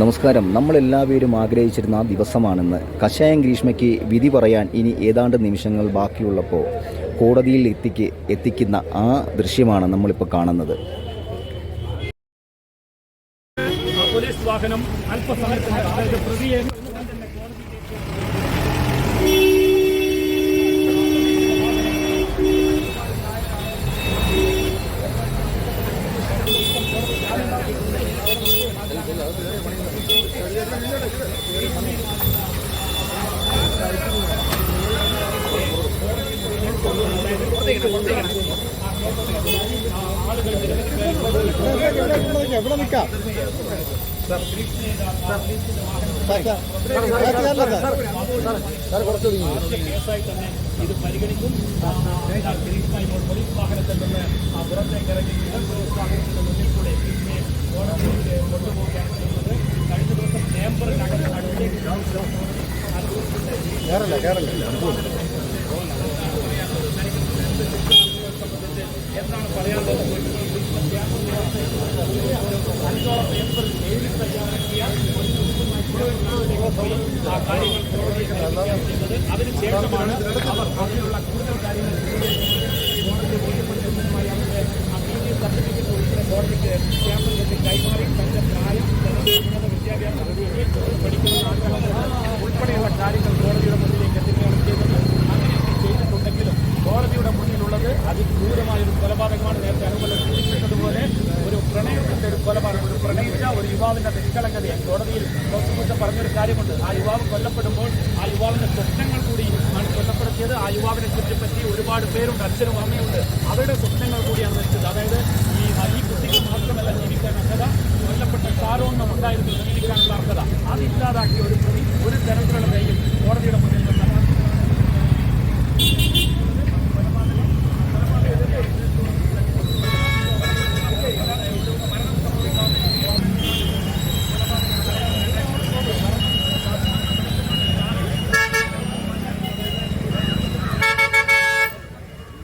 നമസ്കാരം. നമ്മളെല്ലാവരും ആഗ്രഹിച്ചിരുന്ന ആ ദിവസമാണെന്ന് കഷായം ഗ്രീഷ്മയ്ക്ക് വിധി പറയാൻ ഇനി ഏതാണ്ട് നിമിഷങ്ങൾ ബാക്കിയുള്ളപ്പോൾ കോടതിയിൽ എത്തിക്ക് എത്തിക്കുന്ന ആ ദൃശ്യമാണ് നമ്മളിപ്പോൾ കാണുന്നത്. പോലീസ് വാഹനം പ്രതിയെ എവിടെ നിൽക്കാം? കേസായി തന്നെ ഇത് പരിഗണിക്കും കേറല്ല കേറല്ല. എന്താണ് പറയാനുള്ളത് അഞ്ചോളം പേപ്പറിൽ എഴുതി തയ്യാറാക്കിയ ആ കാര്യങ്ങൾ അതിനുശേഷമാണ് മുന്നിലുള്ളത് അതിക്രൂരമായ ഒരു കൊലപാതകമാണ് നേരത്തെ അനുമതി സൂചിപ്പിച്ചതുപോലെ ഒരു പ്രണയത്തിന്റെ ഒരു കൊലപാതകം ഒരു പ്രണയിച്ച ഒരു യുവാവിന്റെ നിഷ്കളങ്കതയെ കോടതിയിൽ പ്രോസിക്യൂഷൻ പറഞ്ഞൊരു കാര്യമുണ്ട്. ആ യുവാവ് കൊല്ലപ്പെടുമ്പോൾ ആ യുവാവിന്റെ സ്വപ്നങ്ങൾ കൂടി ആണ് കൊല്ലപ്പെടുത്തിയത്. ആ യുവാവിനെ ചുറ്റിപ്പറ്റി ഒരുപാട് പേരുണ്ട് അച്ഛനും അമ്മയുണ്ട്. അവരുടെ സ്വപ്നങ്ങൾ കൂടിയാണ് നശിച്ചത് അതായത് ഈ ഈ കുട്ടിക്ക് മാത്രമല്ല ജീവിക്കാൻ അർഹത കൊല്ലപ്പെട്ട ഷാരോണ്ണം ഉണ്ടായിരുന്നു ജീവിക്കാനുള്ള അർഹത. അതില്ലാതാക്കിയ ഒരു